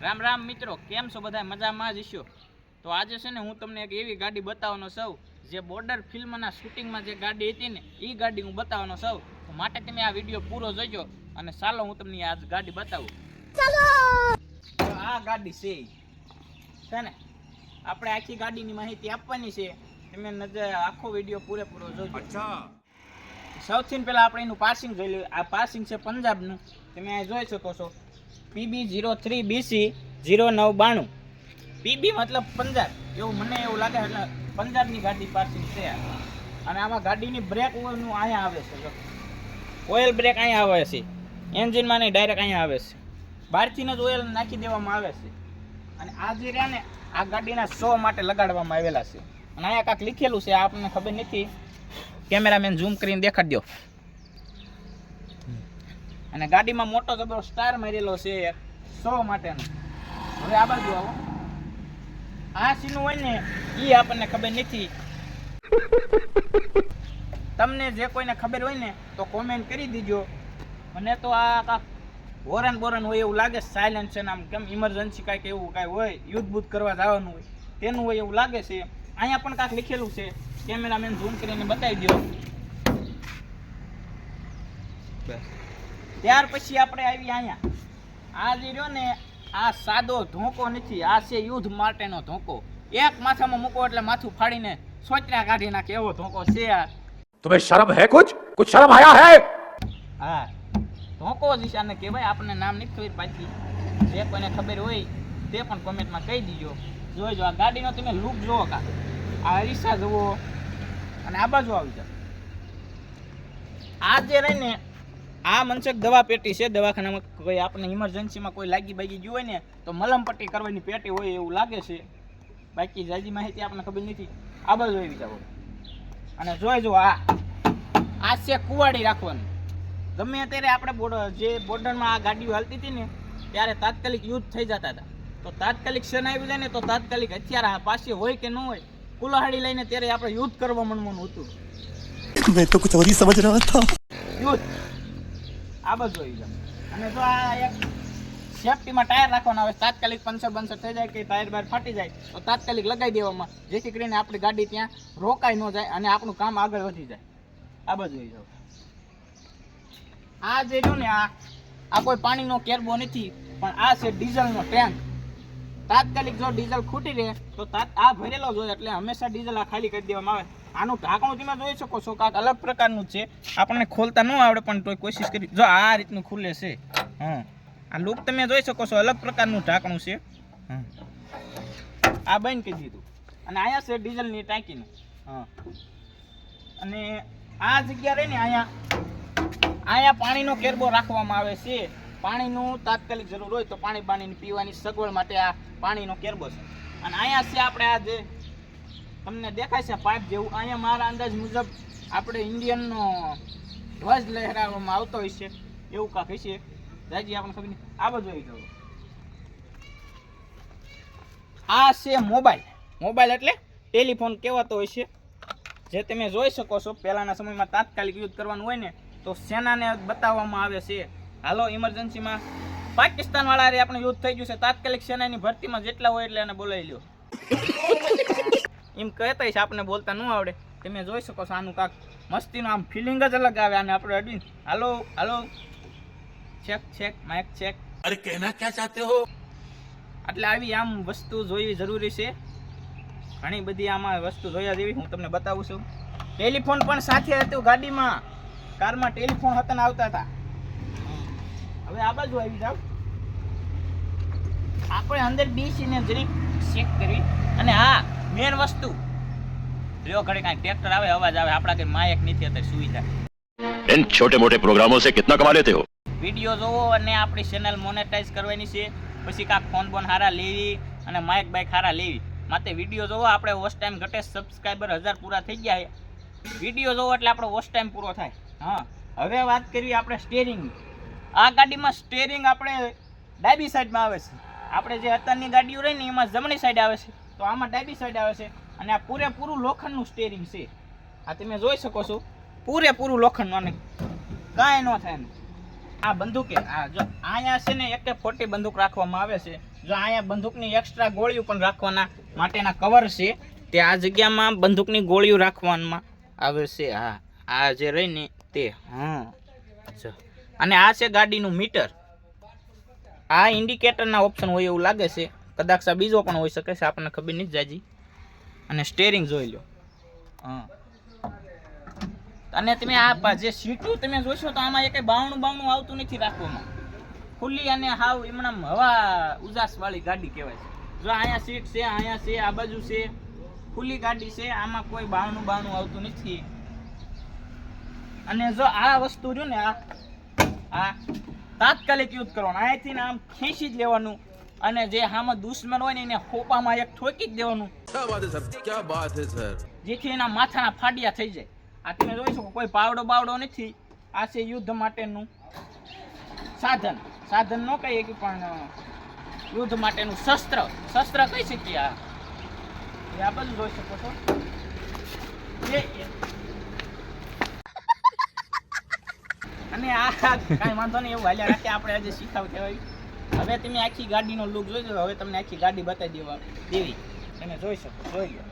મિત્રો કેમ છો બધા? મજામાં જ છો? તો આજે છે ને હું તમને એક એવી ગાડી બતાવવાનો છું જે બોર્ડર ફિલ્મના શૂટિંગમાં જે ગાડી હતી ને એ ગાડી હું બતાવવાનો છું. તો માટે તમે આ વીડિયો પૂરો જોજો અને ચાલો હું તમને આજ ગાડી બતાવું. તો આ ગાડી છે. છે ને? આપણે આખી ગાડીની માહિતી આપવાની છે. તમે નજર આખો વીડિયો પૂરેપૂરો જોજો. સૌથી પહેલાં આપણે એનું પાસિંગ જોઈ લઈએ. આ પાસિંગ છે પંજાબનું. તમે આ જોઈ શકો છો. PB zero three BC zero નવ બાણું પીબી મતલબ પંજાબ. એવું મને એવું લાગે એટલે પંજાબની ગાડી પાસિંગ છે અને આમાં ગાડીની બ્રેક ઓઇલનું અહીંયા આવે છે ઓઇલ બ્રેક અહીંયા આવે છે. એન્જિનમાં નહીં ડાયરેક્ટ અહીંયા આવે છે. બહારથી જ ઓઇલ નાખી દેવામાં આવે છે. અને આ જે રહ્યા ને, આ ગાડીના શો માટે લગાડવામાં આવેલા છે. અને અહીંયા કાંક લીખેલું છે આપણને ખબર નથી. કેમેરામેન ઝૂમ કરીને દેખાડી દો અને ગાડીમાં મોટો જબરો સ્ટાર મારેલો છે શો માટેનો. હવે આ બાજુ આવો. આ સીનું હોય ને એ આપણને ખબર નથી. તમને જે કોઈને ખબર હોય ને, તો કોમેન્ટ કરી દીજો. મને તો આ કાંક હોરન બોરન હોય એવું લાગે સાયલન્સ છે આમ કેમ ઇમરજન્સી કાંઈક એવું કાંઈ હોય, યુદ્ધ બુદ્ધ કરવા જવાનું હોય, તેનું હોય એવું લાગે છે. અહીંયા પણ કાંઈક લખેલું છે. કેમેરામેન ઝૂમ કરીને બતાવી દો ત્યાર પછી આપણે આવી અહીંયા. આ જે રહ્યો ને આ સાદો ધોકો નથી આ છે યુદ્ધ માટેનો ધોકો. એક માથામાં મૂકો એટલે માથું ફાડીને સોચરા કાઢી નાખે એવો ધોકો છે આ. તમે શરમ હે કુછ કુછ શરમ આયા હે હા ધોકો જ ઈશાને કહેવાય આપણને નામ નથી ખબર પાછી. જે કોઈને ખબર હોય તે પણ કોમેન્ટમાં કહી દીજો. જોઈજો આ ગાડીનો તમે લુક જોવો કા. આ અરીસા જુઓ. અને આ બાજુ આવી જાઓ. આ જે રહીને આ મનસક દવા પેટી છે દવાખાનામાં કોઈ આપણને ઇમરજન્સીમાં કોઈ લાગી બાગી ગયું હોય ને તો મલમ પટ્ટી કરવાની પેટી હોય એવું લાગે છે. બાકી જાજી માહિતી આપણને ખબર નથી. આ બાજુ આવી જાઓ. અને જોઈ જો આ. આ છે કુવાડી રાખવાની. ગમે ત્યારે આપણે જે બોર્ડરમાં આ ગાડીઓ હાલતી હતી ને ત્યારે તાત્કાલિક યુદ્ધ થઈ જતા હતા. તો તાત્કાલિક સેના આવી જાય ને તો તાત્કાલિક હથિયાર પાસે હોય કે ન હોય કુલહાડી લઈને ત્યારે આપણે યુદ્ધ કરવા મનવાનું હતું. મેં તો કુછ સમજ રહ્યો હતો. યુદ્ધ. આ બધું આવી જાય અને જો આ એક સેફટીમાં ટાયર રાખવાના આવે તાત્કાલિક પંચર બંચર થઈ જાય કે ટાયર બાર ફાટી જાય, તો તાત્કાલિક લગાવી દેવામાં, જેથી કરીને આપણી ગાડી ત્યાં રોકાઈ ન જાય અને આપણું કામ આગળ વધી જાય. આ બધું આવી જાવ આ જે જો ને આ આ કોઈ પાણીનો કેરબો નથી, પણ આ છે ડીઝલનો ટેન્ક તાત્કાલિક જો ડીઝલ ખૂટી રહે, તો તાત, આ ભરેલો જ હોય એટલે હંમેશા ડીઝલ આ ખાલી કરી દેવામાં આવે. આનું ઢાંકણું તમે જોઈ શકો છો કાંક અલગ પ્રકારનું છે. આપણને ખોલતા ન આવડે, પણ તોય કોશિશ કરી જો આ રીતનું ખુલે છે. હા. આ લુક તમે જોઈ શકો છો, અલગ પ્રકારનું ઢાંકણું છે. આ બંધ કરી દીધું. અને અહીંયા છે ડીઝલની ટાંકીનું. હા. અને આ જગ્યા રહે ને અહીંયા અહીંયા પાણીનો કેરબો રાખવામાં આવે છે. પાણીનું તાત્કાલિક જરૂર હોય તો પાણી પાણીની પીવાની સગવડ માટે આ પાણીનો કેરબો છે. અને અહીંયા છે આપણે આ જે તમને દેખાય છે પાઇપ જેવું. અહીંયા મારા અંદાજ મુજબ આપણે ઇન્ડિયનનો ધ્વજ લહેરાવવામાં આવતો હોય છે. એવું કાંક હશે. જાજી, આપણને ખબર નહીં. આ બધું આવી ગયું આ છે મોબાઈલ. મોબાઈલ એટલે ટેલિફોન કહેવાતો હોય છે. જે તમે જોઈ શકો છો, પહેલાંના સમયમાં તાત્કાલિક યુદ્ધ કરવાનું હોય ને, તો સેનાને બતાવવામાં આવે છે. હાલો, ઇમરજન્સીમાં પાકિસ્તાન વાળા આપણે યુદ્ધ થઈ ગયું છે. તાત્કાલિક સેનાની ભરતીમાં જેટલા હોય એટલે એને બોલાવી લ્યો. એમ કહેતા છે આપણને બોલતા ન આવડે. તમે જોઈ શકો છો આનું કાંક મસ્તીનું આમ ફિલિંગ જ અલગ આવે અને આપણે અડીને. Hello hello. Check check mic check અરે કહેના ક્યાં ચાહતે હો? એટલે આવી આમ વસ્તુ જોવી જરૂરી છે. ઘણી બધી આમાં વસ્તુ જોયા જેવી હું તમને બતાવું છું. ટેલિફોન પણ સાથે હતું ગાડીમાં. કારમાં ટેલિફોન હતા ને આવતા હતા. હવે આ બાજુ આવી જાવ આપણે અંદર બેસીને જરીક ચેક કરી. અને હા મેન વસ્તુ જો ઘડી કાંઈ ટ્રેક્ટર આવે અવાજ આવે આપણા કઈ માયક નથી અત્યારે સુવિધા इन छोटे मोटे प्रोग्रामों से कितना कमा लेते हो વિડીયો જોવો અને આપણી ચેનલ મોનેટાઈઝ કરવાની છે પછી કાંક ફોન બોન હારા લેવી અને માઇક બાઇક હારા લેવી માટે વિડીયો જોવો આપણે વોચ ટાઈમ ઘટે સબસ્ક્રાઈબર હજાર પૂરા થઈ ગયા છે વિડીયો જોવો એટલે આપણો વોચ ટાઈમ પૂરો થાય હા હવે વાત કરીએ આપણે સ્ટેરિંગ આ ગાડીમાં સ્ટેરિંગ આપણે ડાબી સાઈડમાં આવે છે આપણે જે અત્યારની ગાડીઓ રહી ને એમાં જમણી સાઈડ આવે છે તો આમાં ડાબી સાઈડ આવે છે અને આ પૂરેપૂરું લોખંડનું સ્ટેરિંગ છે. આ તમે જોઈ શકો છો. પૂરેપૂરું લોખંડનું અને કાંઈ ન થાય આ બંદૂકે, આ જો અહીંયા છે ને એક ફોર્ટી બંદૂક રાખવામાં આવે છે. જો અહીંયા બંદૂકની એક્સ્ટ્રા ગોળીઓ પણ રાખવાના માટેના કવર છે. તે આ જગ્યામાં બંદૂકની ગોળીઓ રાખવામાં આવે છે. હા આ જે રહી ને તે હા જો. અને આ છે ગાડીનું મીટર આ ઇન્ડિકેટરના ઓપ્શન હોય એવું લાગે છે. કદાચ આ બીજો પણ હોઈ શકે છે, આપણને ખબર નથી જાજી. અને સ્ટેરિંગ જોઈ લો. હા. અને તમે આ જે સીટું તમે જોશો તો આમાં એક બાવણું બાવણું આવતું નથી રાખવામાં. ખુલ્લી અને હાવ એમણામ હવા ઉજાસ વાળી ગાડી કહેવાય છે. જો અહીંયા સીટ છે, અહીંયા છે, આ બાજુ છે, ખુલ્લી ગાડી છે, આમાં કોઈ બાવણું બાવણું આવતું નથી. અને જો આ વસ્તુ જો ને આ આ તાત્કાલિક યુઝ કરવાનું. અહીંયાથી ને આમ ખેંચી જ લેવાનું. અને જે હામે દુશ્મન હોય ને એને ખોપામાં એક ઠોકી જ દેવાનું. જેથી એના માથાના ફાડિયા થઈ જાય. આ તમે જોઈ શકો કોઈ પાવડો બાવડો નથી. આ છે યુદ્ધ માટેનું સાધન. સાધન ન કહીએ કે પણ યુદ્ધ માટેનું શસ્ત્ર. શસ્ત્ર કહી શકીએ આ? એ આ બધું જોઈ શકો છો. અને આ કાંઈ વાંધો નહીં એવું હાલ્યા રાખે આપણે આજે શીખાવ કહેવાય. હવે તમે આખી ગાડીનો લુક જોઈ હવે તમને આખી ગાડી બતાવી દેવા દેવી. તમે જોઈ શકો, જોઈ લો.